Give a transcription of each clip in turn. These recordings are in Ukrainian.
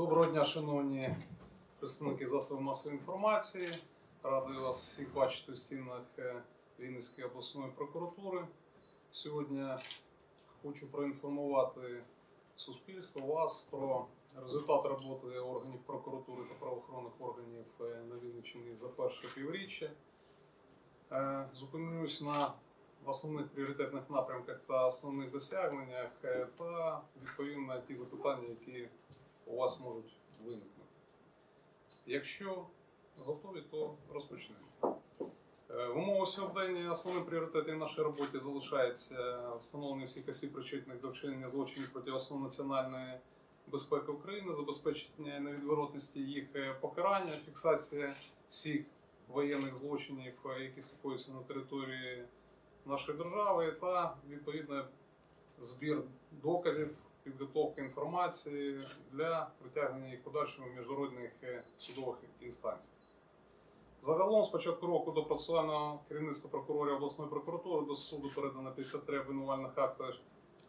Доброго дня, шановні представники засобів масової інформації. Радий вас всіх бачити у стінах е, Вінницької обласної прокуратури. Сьогодні хочу проінформувати суспільство вас про результат роботи органів прокуратури та правоохоронних органів е, на Вінниччині за перше півріччя. Е, Зупинюсь на основних пріоритетних напрямках та основних досягненнях та відповім на ті запитання, які у вас можуть виникнути. Якщо готові, то розпочнемо. Е, В умовах сьогодення основним пріоритетом в нашій роботі залишається встановлення всіх осіб причетних до вчинення злочинів проти основ національної безпеки України, забезпечення невідворотності їх е, покарання, фіксація всіх воєнних злочинів, е, які стосуються на території нашої держави, та відповідно збір доказів, підготовка інформації для притягнення їх подальшого міжнародних е, судових інстанцій. Загалом з початку року до процесуального керівництва прокурорів обласної прокуратури до суду передано 53 обвинувальних акти,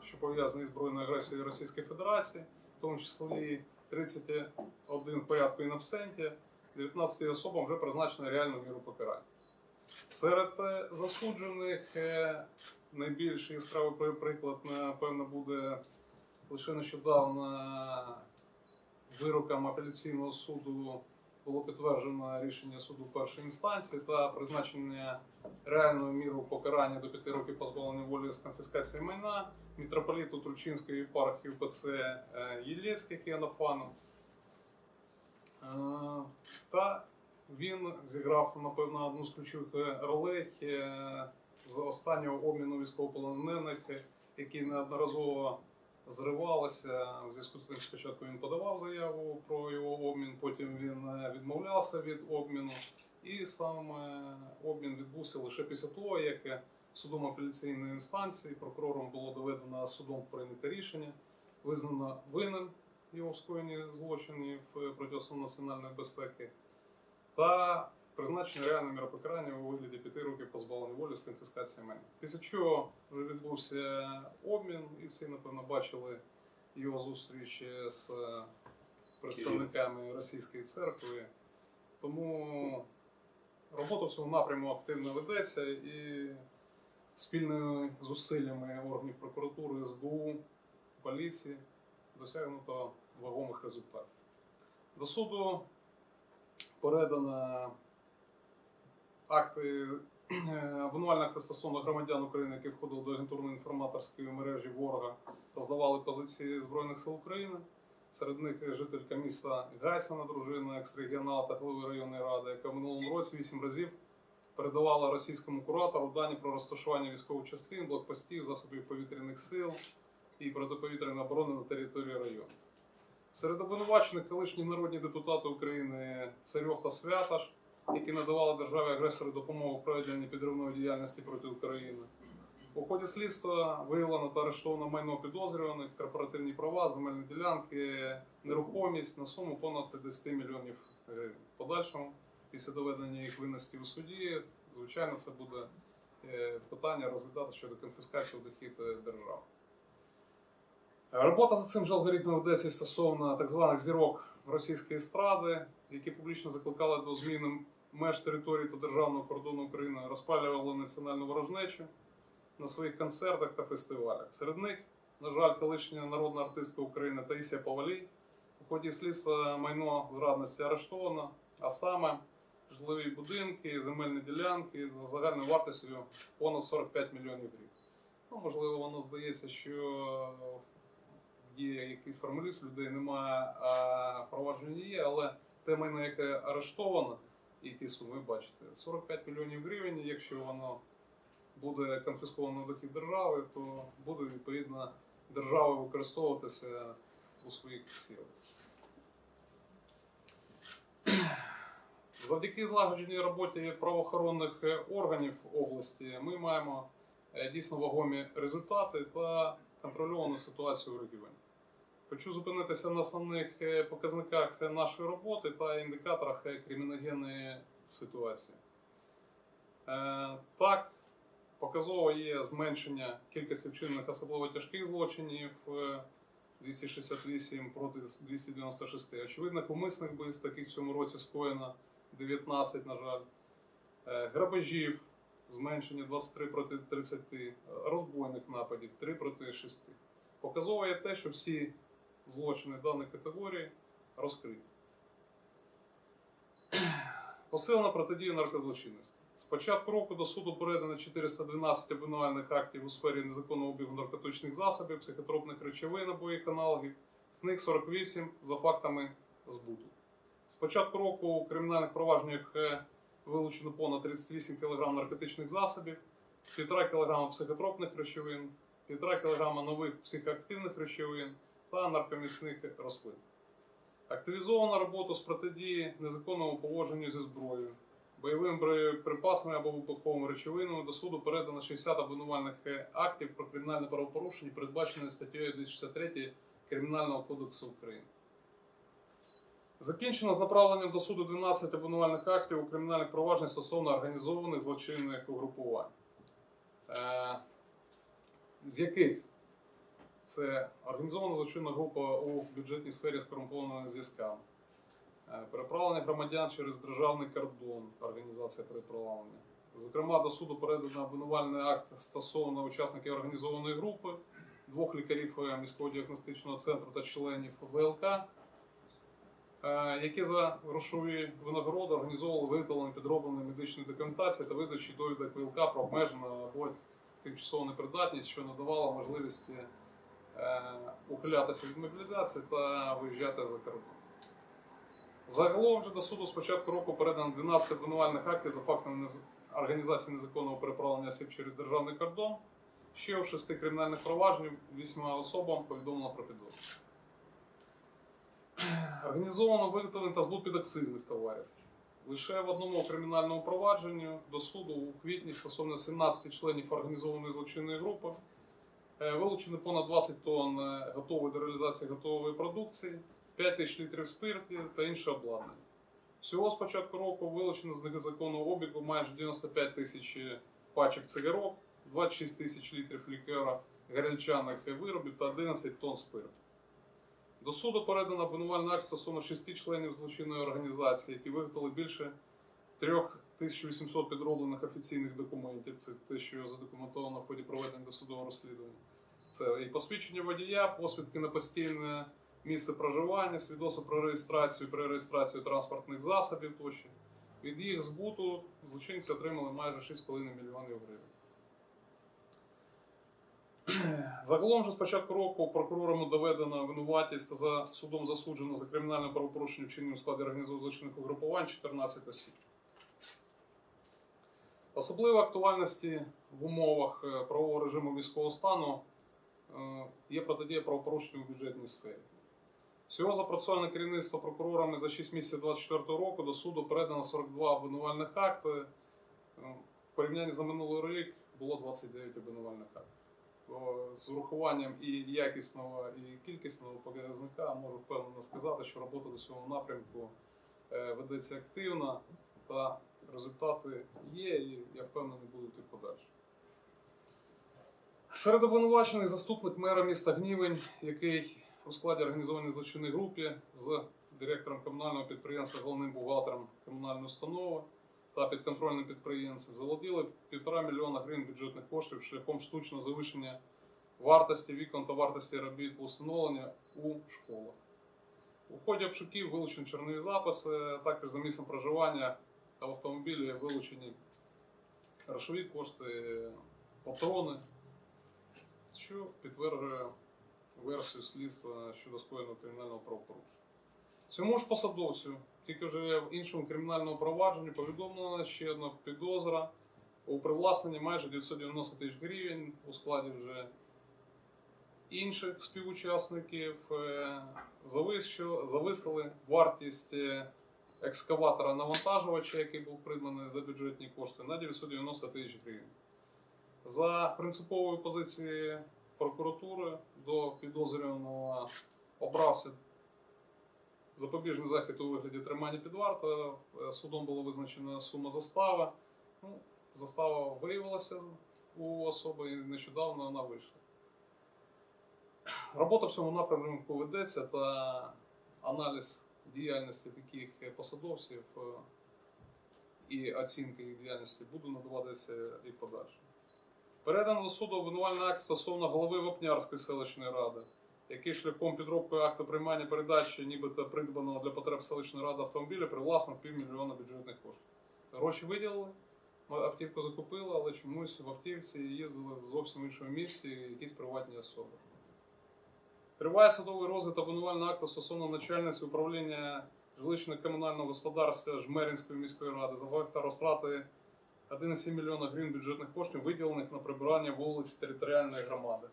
що пов'язані з збройною агресією Російської Федерації, в тому числі 31 в порядку інабсенті, 19 особам вже призначено реальну міру покарання. Серед е, засуджених е, найбільш яскравий приклад, напевно, буде лише нещодавно вироком апеляційного суду було підтверджено рішення суду першої інстанції та призначення реальної міру покарання до 5 років позбавлення волі з конфіскації майна мітрополіту Тручинської єпархії УПЦ е, Єлецьких Іоаннафану. Е, Та він зіграв, напевно, одну з ключових е, ролей е, з останнього обміну військовополонених, е, які неодноразово зривалися. У зв'язку з тим, спочатку він подавав заяву про його обмін, потім він е, відмовлявся від обміну. І сам е, обмін відбувся лише після того, як судом апеляційної інстанції прокурором було доведено судом прийняте рішення, визнано винним його скоєнні злочинів е, проти основ національної безпеки та призначення реальної міри покарання у вигляді 5 років позбавлення волі з конфіскації майна. Після чого вже відбувся обмін, і всі, напевно, бачили його зустріч з представниками російської церкви. Тому робота в цьому напряму активно ведеться і спільними зусиллями органів прокуратури, СБУ, поліції досягнуто вагомих результатів. До суду передано акти е, обвинувальні акти стосовно громадян України, які входили до агентурно-інформаторської мережі ворога та здавали позиції Збройних сил України. Серед них жителька міста Гайсина, дружина екс-регіонала та голови районної ради, яка в минулому році вісім разів передавала російському куратору дані про розташування військових частин, блокпостів, засобів повітряних сил і протиповітряної оборони на території району. Серед обвинувачених колишні народні депутати України Царьов та Святаш, які надавали державі агресору допомогу в проведенні підривної діяльності проти України. У ході слідства виявлено та арештовано майно підозрюваних, корпоративні права, земельні ділянки, нерухомість на суму понад 10 мільйонів гривень. В подальшому, після доведення їх винності у суді, звичайно, це буде е, питання розглядати щодо конфіскації дохід е, держави. Робота за цим же алгоритмом ведеться стосовно так званих зірок російської естради, які публічно закликали до зміни меж території та державного кордону України, розпалювали національну ворожнечу на своїх концертах та фестивалях. Серед них, на жаль, колишня народна артистка України Таїсія Павалій у ході слідства майно зрадності арештовано, а саме житлові будинки, земельні ділянки за загальною вартістю понад 45 мільйонів гривень. Ну, можливо, воно здається, що є якийсь формаліст, людей немає, а провадження є, але те майно, яке арештовано, і ті суми бачите, 45 мільйонів гривень, якщо воно буде конфісковано дохід держави, то буде відповідно держава використовуватися у своїх цілях. Завдяки злагодженій роботі правоохоронних органів області ми маємо е, дійсно вагомі результати та контрольовану ситуацію в регіоні. Хочу зупинитися на основних е, показниках нашої роботи та індикаторах е, криміногенної ситуації. Е, Так, показово є зменшення кількості вчинених особливо тяжких злочинів, е, 268 проти 296. Очевидних умисних вбивств, таких в цьому році скоєно 19, на жаль. Грабежів зменшення 23 проти 30, розбойних нападів 3 проти 6. Показово є те, що всі злочини даної категорії розкриті. Посилена протидія наркозлочинності. З початку року до суду передано 412 обвинувальних актів у сфері незаконного обігу наркотичних засобів, психотропних речовин або їх аналогів, з них 48 за фактами збуту. З початку року у кримінальних провадженнях е, вилучено понад 38 кг наркотичних засобів, 1,5 кг психотропних речовин, 1,5 кг нових психоактивних речовин та наркомісних рослин. Активізовано роботу з протидії незаконному поводженню зі зброєю, бойовими припасами або вибуховими речовинами до суду передано 60 обвинувальних актів про кримінальне правопорушення, передбачене статтею 263 Кримінального кодексу України. Закінчено з направленням до суду 12 обвинувальних актів у кримінальних проваджень стосовно організованих злочинних угрупувань. Е, з яких це організована злочинна група у бюджетній сфері з корумпованими зв'язками, Е, переправлення громадян через державний кордон, організація переправлення. Зокрема, до суду передано обвинувальний акт стосовно учасників організованої групи, двох лікарів е, міського діагностичного центру та членів ВЛК, е, які за грошові винагороди організовували виготовлення підроблення медичної документації та видачі довідок ВЛК про обмежену або тимчасову непридатність, що надавала можливість ухилятися від мобілізації та виїжджати за кордон. Загалом вже до суду з початку року передано 12 обвинувальних актів за фактами організації незаконного переправлення осіб через державний кордон. Ще у шести кримінальних проваджень вісьма особам повідомлено про підозру. Організовано виготовлення та збут підакцизних товарів. Лише в одному кримінальному провадженні до суду у квітні стосовно 17 членів організованої злочинної групи е, вилучено понад 20 тонн е, готової до реалізації готової продукції, 5 тисяч літрів спирту та інше обладнання. Всього з початку року вилучено з незаконного обігу майже 95 тисяч пачок цигарок, 26 тисяч літрів лікера горілчаних виробів та 11 тонн спирту. До суду передано обвинувальний акт стосовно 6 членів злочинної організації, які виготовили більше 3800 підроблених офіційних документів. Це те, що задокументовано в ході проведення досудового розслідування. Це і посвідчення водія, посвідки на постійне місце проживання, свідоцтво про реєстрацію при реєстрації транспортних засобів тощо. Від їх збуту злочинці отримали майже 6,5 мільйонів гривень. Загалом же з початку року прокурорами доведено винуватість та за судом засуджено за кримінальне правопорушення вчинення у складі організованих злочинних угрупувань 14 осіб. Особливої актуальності в умовах е, правового режиму військового стану є протидія правопорушенню у бюджетній сфері. Всього за керівництво прокурорами за 6 місяців 2024 року до суду передано 42 обвинувальних акти. Е, В порівнянні за минулий рік було 29 обвинувальних актів. То з урахуванням і якісного, і кількісного показника можу впевнено сказати, що робота до цього напрямку е, ведеться активно та результати є, і я впевнений будуть і в подальшому. Серед обвинувачених заступник мера міста Гнівень, який у складі організованої злочинної групи з директором комунального підприємства, головним бухгалтером комунальної установи та підконтрольним підприємцем заволоділи півтора мільйона гривень бюджетних коштів шляхом штучного завищення вартості вікон та вартості робіт по установленню у школах. У ході обшуків вилучені чорнові записи, також за місцем проживання та в автомобілі вилучені грошові кошти, патрони, що підтверджує версію слідства щодо скоєного кримінального правопорушення. Цьому ж посадовцю, тільки вже в іншому кримінальному провадженні, повідомлена ще одна підозра у привласненні майже 990 тисяч гривень у складі вже інших співучасників. Е, Зависили вартість е, екскаватора навантажувача, який був придбаний за бюджетні кошти, на 990 тисяч гривень. За принциповою позицією прокуратури до підозрюваного обрався запобіжний захід у вигляді тримання під вартою. Е, Судом було визначена сума застави. Ну, застава виявилася у особи і нещодавно вона вийшла. Робота в цьому напрямку ведеться та аналіз діяльності таких посадовців е, і оцінки їх діяльності буде надаватися і в подальшому. Передано до суду обвинувальний акт стосовно голови Вапнярської селищної ради, який шляхом підробки акту приймання передачі, нібито придбаного для потреб селищної ради автомобіля, привласнив півмільйона бюджетних коштів. Гроші виділили, автівку закупили, але чомусь в автівці їздили в зовсім іншому місці якісь приватні особи. Триває судовий розгляд обвинувального акту стосовно начальниці управління жилищно-комунального господарства Жмеринської міської ради за факт розтрати 1,7 мільйона гривень бюджетних коштів, виділених на прибирання вулиць територіальної громади.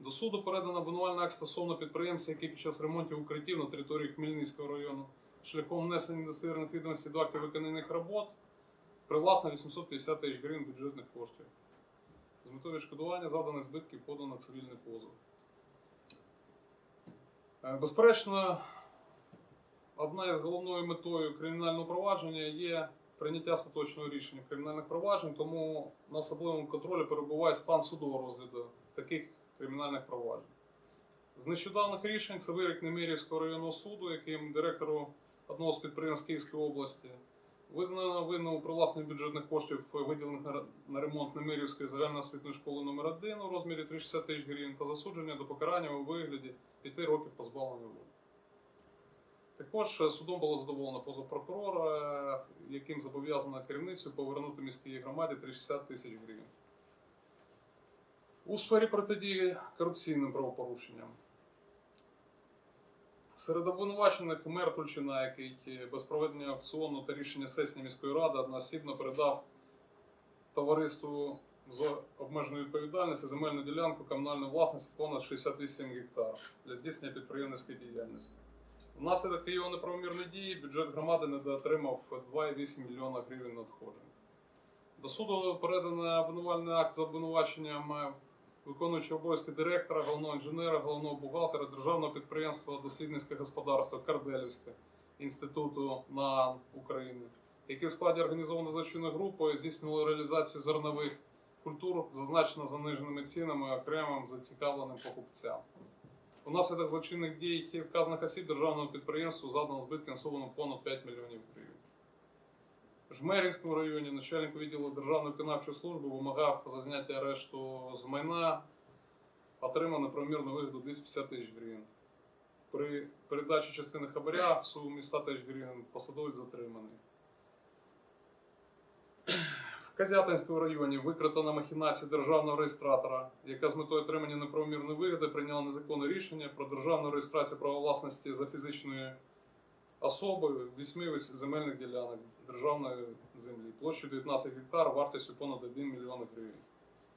До суду передано обвинувальний акт стосовно підприємця, який під час ремонтів укриттів на території Хмельницького району шляхом внесення недостовірних відомостей до актів виконаних робот привласнив 850 тисяч гривень бюджетних коштів. З метою відшкодування заданих збитків подано цивільний позов. Е, Безперечно, одна із головною метою кримінального провадження є прийняття остаточного рішення кримінальних проваджень, тому на особливому контролі перебуває стан судового розгляду таких кримінальних проваджень. З нещодавних рішень це вирік Немирівського районного суду, яким директору одного з підприємств Київської області визнано винним у привласненні бюджетних коштів, виділених на- ремонт Немирівської загальноосвітньої школи номер 1 у розмірі 360 тисяч гривень та засудження до покарання у вигляді 5 років позбавлення волі. Також е, судом було задоволено позов прокурора, яким зобов'язано керівницю повернути міській громаді 360 тисяч гривень. У сфері протидії корупційним правопорушенням. Серед обвинувачених мер Тульчина, який е, без проведення аукціону та рішення сесії міської ради одноосібно передав товариству з обмеженою відповідальністю земельну ділянку комунальної власності понад 68 гектар для здійснення підприємницької діяльності. Внаслідок його неправомірної дії бюджет громади недоотримав 2,8 мільйона гривень надходжень. До суду передано обвинувальний акт за обвинуваченням е, виконуючого обов'язки директора, головного інженера, головного бухгалтера державного підприємства дослідницьке господарство Карделівське інституту НААН України, які в складі організованої злочинної групи здійснювали реалізацію зернових культур, зазначено заниженими цінами окремим зацікавленим покупцям. Унаслідок злочинних дій вказаних осіб державному підприємству задано збитки на понад 5 мільйонів гривень. Жмеринському районі начальник відділу Державної виконавчої служби вимагав за зняття арешту з майна, отримав неправомірну вигоду 250 тисяч гривень. При передачі частини хабаря в сумі 100 тисяч гривень посадовець затриманий. В Козятинському районі викрито махінація державного реєстратора, яка з метою отримання неправомірної вигоди прийняла незаконне рішення про державну реєстрацію права власності за фізичною особою вісьми земельних ділянок державної землі площею 19 гектар вартістю понад 1 мільйон гривень.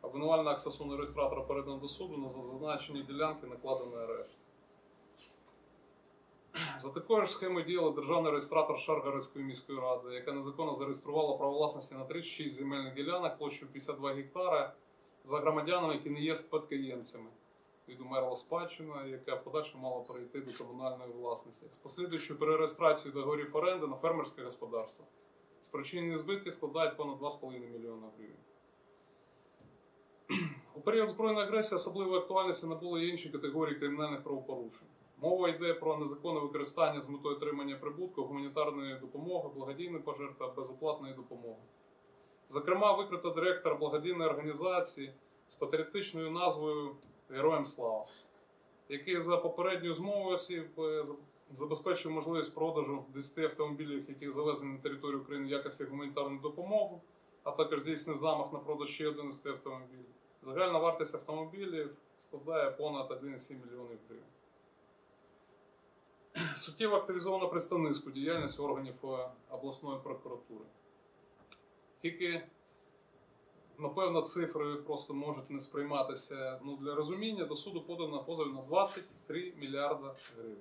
Обвинувальний акт реєстратора передано до суду на зазначені ділянки накладений арешт. За такою ж схемою діяла державний реєстратор Шаргородської міської ради, яка незаконно зареєструвала право власності на 36 земельних ділянок площею 52 гектара за громадянами, які не є спадкоємцями. Відумерла спадщина, яка в подальшому мала перейти до комунальної власності. З послідуючою перереєстрацією договорів оренди на фермерське господарство. Спричинені збитки складають понад 2,5 мільйона гривень. У період збройної агресії особливої актуальності набули і інші категорії кримінальних правопорушень. Мова йде про незаконне використання з метою отримання прибутку, гуманітарної допомоги, благодійної пожертви та безоплатної допомоги. Зокрема, викрито директор благодійної організації з патріотичною назвою Героям Слава, який за попередньою змовою осіб е, за- забезпечив можливість продажу 10 автомобілів, яких завезені на територію України в якості гуманітарної допомоги, а також здійснив замах на продаж ще 11 автомобілів. Загальна вартість автомобілів складає понад 1,7 мільйонів гривень. Суттєво активізовано представницьку діяльність органів е, обласної прокуратури. Тільки, напевно, цифри просто можуть не сприйматися ну, для розуміння. До суду подано позов на 23 мільярда гривень.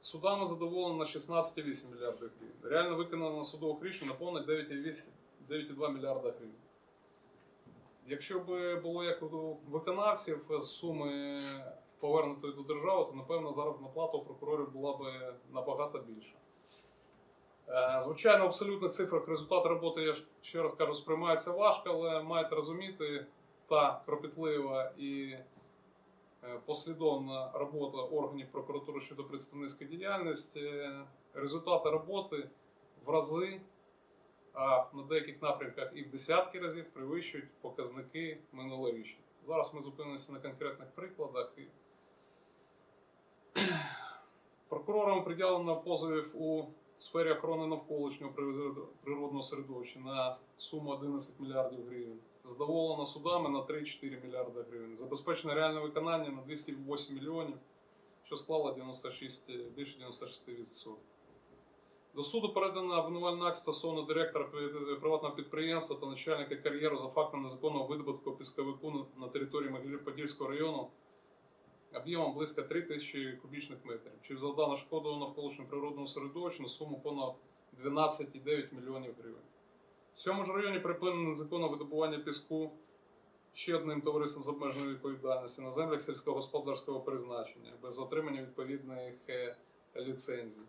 Судами задоволено на 16,8 мільярдів гривень. Реально виконано на судових рішень на понад 9,8 9,2 мільярда гривень. Якщо б було як у виконавців з суми повернутої до держави, то напевно заробітна плата у прокурорів була б набагато більша. Е, Звичайно, в абсолютних цифрах результати роботи, я ще раз кажу, сприймається важко, але маєте розуміти, та кропітлива і е, послідовна робота органів прокуратури щодо представницької діяльності. Е, Результати роботи в рази, а на деяких напрямках і в десятки разів перевищують показники минулорічні. Зараз ми зупинимося на конкретних прикладах. Прокурорам приділено позовів у сфері охорони навколишнього природного середовища на суму 11 мільярдів гривень. Задоволено судами на 3-4 мільярди гривень. Забезпечено реальне виконання на 208 мільйонів, що склало 96, більше 96%. До суду передано обвинувальний акт стосовно директора приватного підприємства та начальника кар'єру за фактом незаконного видобутку пісковику на території Могилів-Подільського району об'ємом близько 3 тисячі кубічних метрів, чи завдано шкоду навколишньому природному середовищу на суму понад 12,9 мільйонів гривень. В цьому ж районі припинено незаконне видобування піску ще одним товариством з обмеженою відповідальністю на землях сільськогосподарського призначення без отримання відповідних е, ліцензій.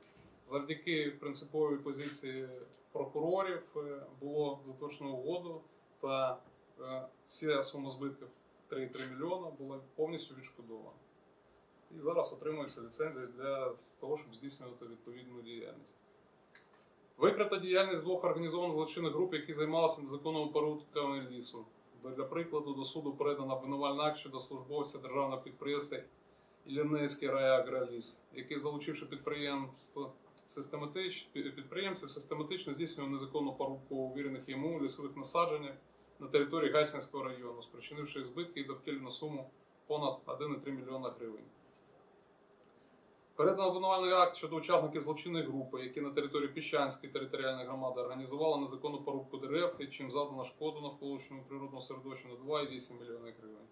Завдяки принциповій позиції прокурорів е, було заточено угоду та е, вся сума збитків 3,3 мільйона була повністю відшкодована. І зараз отримується ліцензія для того, щоб здійснювати відповідну діяльність. Викрита діяльність двох організованих злочинних груп, які займалися незаконними порубками лісу. Для прикладу, до суду передано обвинувальний акт щодо службовця державного підприємства Іллінецький райагроліс, який, залучивши підприємство систематич... підприємців, систематично здійснював незаконну порубку увірених йому лісових насаджень на території Гайсинського району, спричинивши збитки і довкільну суму понад 1,3 мільйона гривень. Передано обвинувальний акт щодо учасників злочинної групи, які на території Піщанської територіальної громади організували незаконну порубку дерев, і чим завдано шкоду навколишньому природному середовищу на 2,8 мільйони гривень.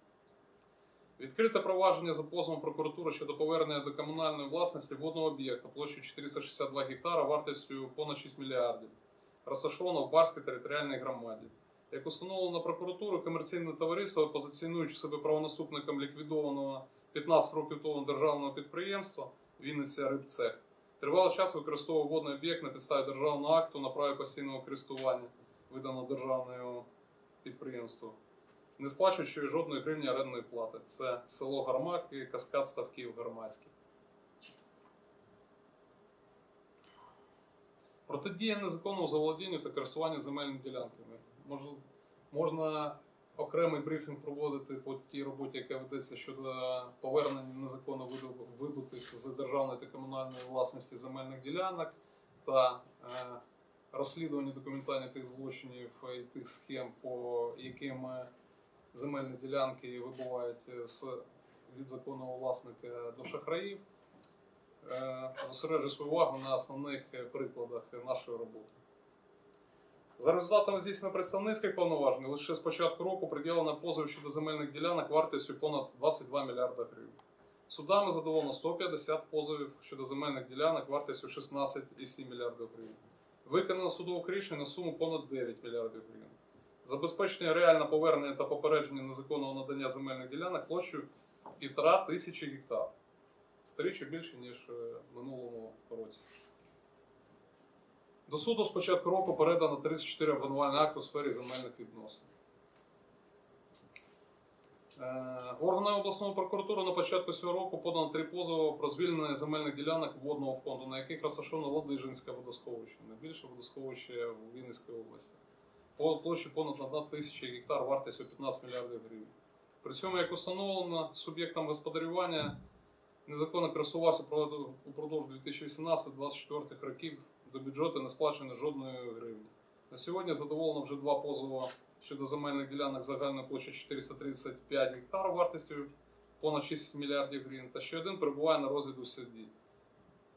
Відкрите провадження за позовом прокуратури щодо повернення до комунальної власності водного об'єкта площею 462 гектара вартістю понад 6 мільярдів, розташованого в Барській територіальній громаді. Як установлено прокуратурою, комерційне товариство, позиціонуючи себе правонаступником ліквідованого 15 років тому державного підприємства Вінниця Рибцех, тривалий час використовував водний об'єкт на підставі державного акту на праві постійного користування, виданого державному підприємству, не сплачуючи жодної гривні орендної плати. Це село Гармак і каскад ставків Гармацьких. Протидія незаконному заволодінню та користуванню земельними ділянками. Можна окремий брифінг проводити по тій роботі, яка ведеться щодо повернення незаконно видобутих з державної та комунальної власності земельних ділянок та е, розслідування документування тих злочинів і тих схем, по яким земельні ділянки вибувають е, з від законного власника до шахраїв. Е, Зосереджую свою увагу на основних прикладах нашої роботи. За результатами здійснення представницьких повноважень лише з початку року приділено позов щодо земельних ділянок вартістю понад 22 мільярда гривень. Судами задоволено 150 позовів щодо земельних ділянок вартістю 16,7 мільярдів гривень. Виконано судових рішень на суму понад 9 мільярдів гривень. Забезпечення реального повернення та попередження незаконного надання земельних ділянок площею півтора тисячі гектар. Втричі більше, ніж е, в минулому році. До суду з початку року передано 34 обвинувальні акти у сфері земельних відносин. Е, Органами обласної прокуратури на початку цього року подано три позови про звільнення земельних ділянок водного фонду, на яких розташовано Ладижинське водосховище, найбільше водосховище в Вінницькій області. По площі понад 1 тисяча гектар вартістю 15 мільярдів гривень. При цьому, як установлено, суб'єктом господарювання незаконно користувався упродовж 2018-2024 років до бюджету не сплачено жодної гривні. На сьогодні задоволено вже два позови щодо земельних ділянок загальною площею 435 гектар вартістю понад 6 мільярдів гривень, та ще один перебуває на розгляду в.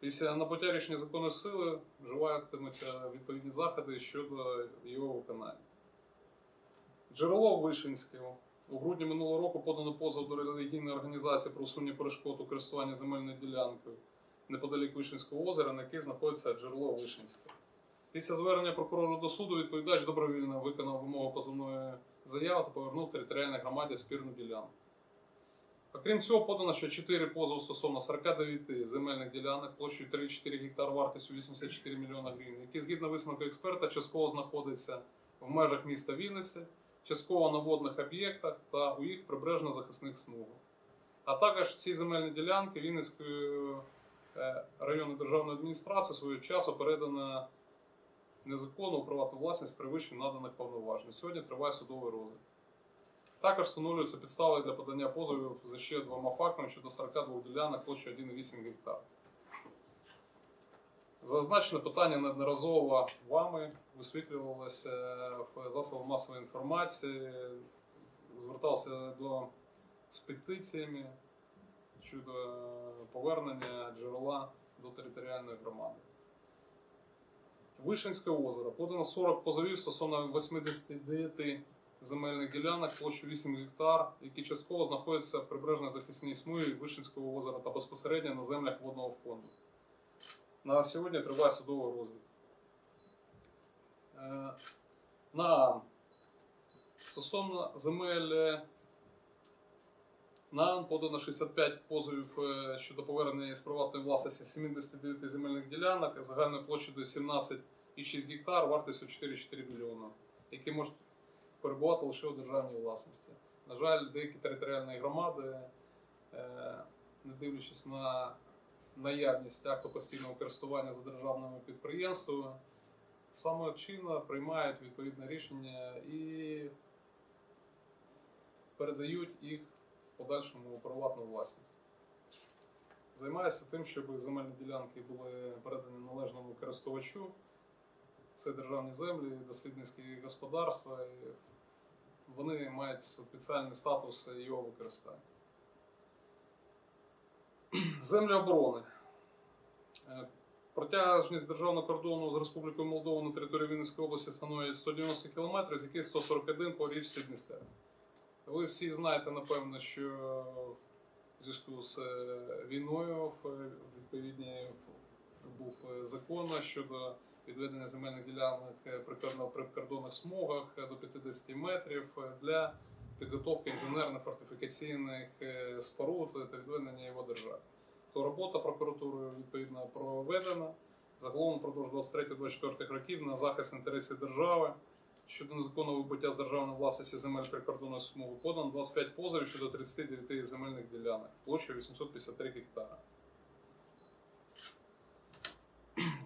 Після набуття рішення законної сили вживатимуться відповідні заходи щодо його виконання. Джерело в Вишинському. У грудні минулого року подано позов до релігійної організації про усунення перешкод у користуванні земельною ділянкою неподалік Вишинського озера, на якій знаходиться джерело Вишинське. Після звернення прокурора до суду відповідач добровільно виконав вимогу позовної заяви та повернув територіальній громаді спірну ділянку. Окрім цього, подано ще 4 позови стосовно 49 земельних ділянок площею 3,4 гектар вартістю 84 мільйона гривень, які згідно висновку експерта частково знаходяться в межах міста Вінниці, частково на водних об'єктах та у їх прибережно-захисних смугах. А також ці земельні ділянки Вінницької районної державної адміністрації свого часу передано незаконно у приватну власність перевищення наданих повноважень. Сьогодні триває судовий розгляд. Також встановлюються підстави для подання позовів за ще двома фактами щодо 42 ділянок площею 1,8 гектар. Зазначене питання неодноразово вами висвітлювалося в засобах масової інформації, звертався до з петиціями щодо повернення джерела до територіальної громади. Вишинське озеро. Подано 40 позовів стосовно 89 земельних ділянок площею 8 гектар, які частково знаходяться в прибережній захисній смугі Вишинського озера та безпосередньо на землях водного фонду. На сьогодні триває судовий розгляд. Е, На стосовно земель е, подано 65 позовів е, щодо повернення із приватної власності 79 земельних ділянок загальною площею 17,6 гектар, вартістю 4,4 мільйона, які можуть перебувати лише у державній власності. На жаль, деякі територіальні громади, е, не дивлячись на наявність акту постійного користування за державними підприємствами, самочинно приймають відповідне рішення і передають їх подальшому у приватну власність. Займаюся тим, щоб земельні ділянки були передані належному користувачу. Це державні землі, дослідницькі господарства. І вони мають спеціальний статус його використання. Землі оборони. Е, Протяжність державного кордону з Республікою Молдова на території Вінницької області становить 190 км, з яких 141 по річці Дністер. Ви всі знаєте, напевно, що в зв'язку з е, війною в- відповідні був е, закон щодо відведення земельних ділянок е, прикордонно- прикордонних смугах е, до 50 метрів е, для підготовки інженерно-фортифікаційних е, споруд та відведення його держави. То робота прокуратури відповідно проведена. Загалом впродовж 23-24 років на захист інтересів держави щодо незаконного вибуття з державної власності земель прикордонної смуги подано 25 позовів щодо 39 земельних ділянок площею 853 гектара.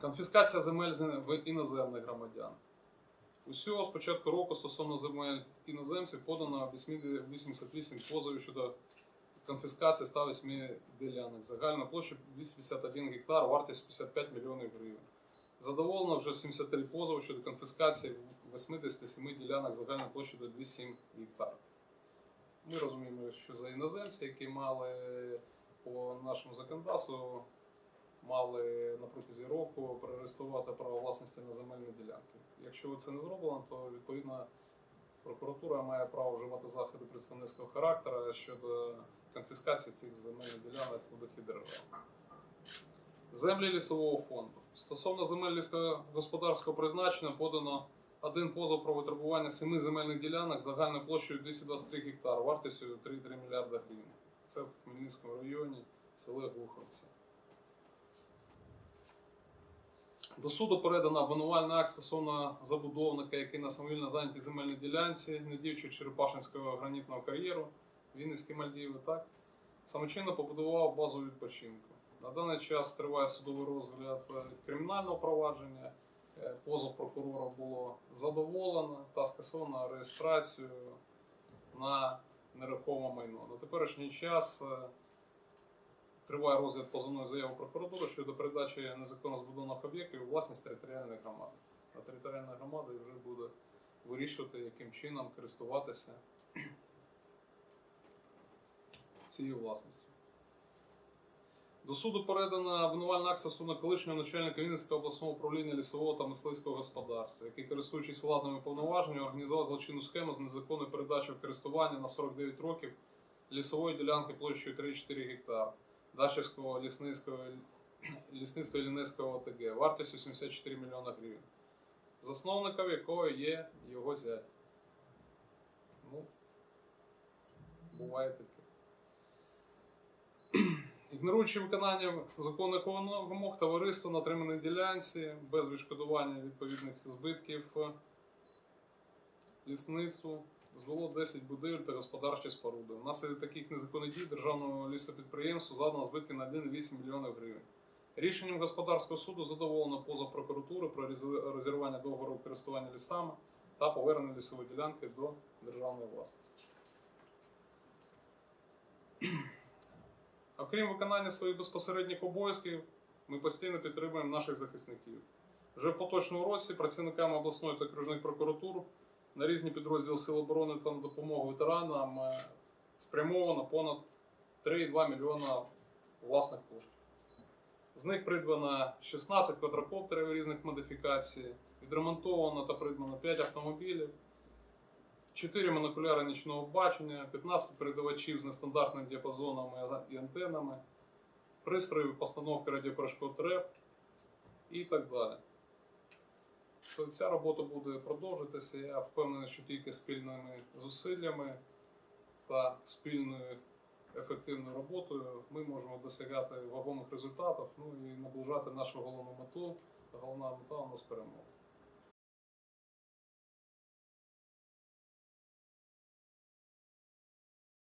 Конфіскація земель в іноземних громадян. Усього з початку року стосовно земель іноземців подано 88 позовів щодо конфіскації 108 ділянок. Загальна площа 251 гектар, вартість 55 мільйонів гривень. Задоволено вже 73 позови щодо конфіскації 87 ділянок загальною площею 207 гектар. Ми розуміємо, що за іноземці, які мали по нашому законодавству, мали на протязі року перереєструвати право власності на земельні ділянки. Якщо це не зроблено, то відповідно прокуратура має право вживати заходи представницького характеру щодо конфіскації цих земельних ділянок у дохід держави. Землі лісового фонду. Стосовно земель лісогосподарського призначення подано один позов про витребування семи земельних ділянок загальною площею 223 гектар, вартістю 3,3 мільярда гривень. Це в Хмельницькому районі, село Глуховці. До суду передано обвинувальний акт стосовно забудовника, який на самовільно зайнятій земельній ділянці, не діючи Черепашинського гранітного кар'єру, Вінницькі Мальдіви, так, самочинно побудував базу відпочинку. На даний час триває судовий розгляд е, кримінального провадження. Е, Позов прокурора було задоволено та скасовано реєстрацію на нерухоме майно. На теперішній час е, триває розгляд позовної заяви прокуратури щодо передачі незаконно збудованих об'єктів у власність територіальної громади. А територіальна громада вже буде вирішувати, яким чином користуватися цією власністю. До суду передана обвинувальна акт стосовно колишнього начальника Вінницького обласного управління лісового та мисливського господарства, який, користуючись владними повноваженнями, організував злочинну схему з незаконною передачею в користування на 49 років лісової ділянки площею 3-4 гектар Дачівського лісництва Лінецького ОТГ вартістю 74 мільйона гривень, засновником якого є його зять. Ну, буває таке. Ігноруючи виконання законних вимог товариства на отриманій ділянці без відшкодування відповідних збитків лісництву, звело 10 будівель та господарчі споруди. Внаслідок таких незаконних дій державного лісопідприємству задано збитки на 1,8 млн гривень. Рішенням господарського суду задоволено позов прокуратури про розірвання договору користування лісами та повернення лісової ділянки до державної власності. Окрім виконання своїх безпосередніх обов'язків, ми постійно підтримуємо наших захисників. Вже в поточному році працівниками обласної та окружних прокуратур на різні підрозділи Сил оборони та на допомогу ветеранам е, спрямовано понад 3,2 мільйона власних коштів. З них придбано 16 квадрокоптерів різних модифікацій, відремонтовано та придбано 5 автомобілів, 4 монокуляри нічного бачення, 15 передавачів з нестандартними діапазонами і антеннами, пристроїв постановки радіоперешкод РЕП і так далі. То ця робота буде продовжитися. Я впевнений, що тільки спільними зусиллями та спільною ефективною роботою ми можемо досягати вагомих результатів ну і наближати нашу головну мету. Головна мета у нас перемога.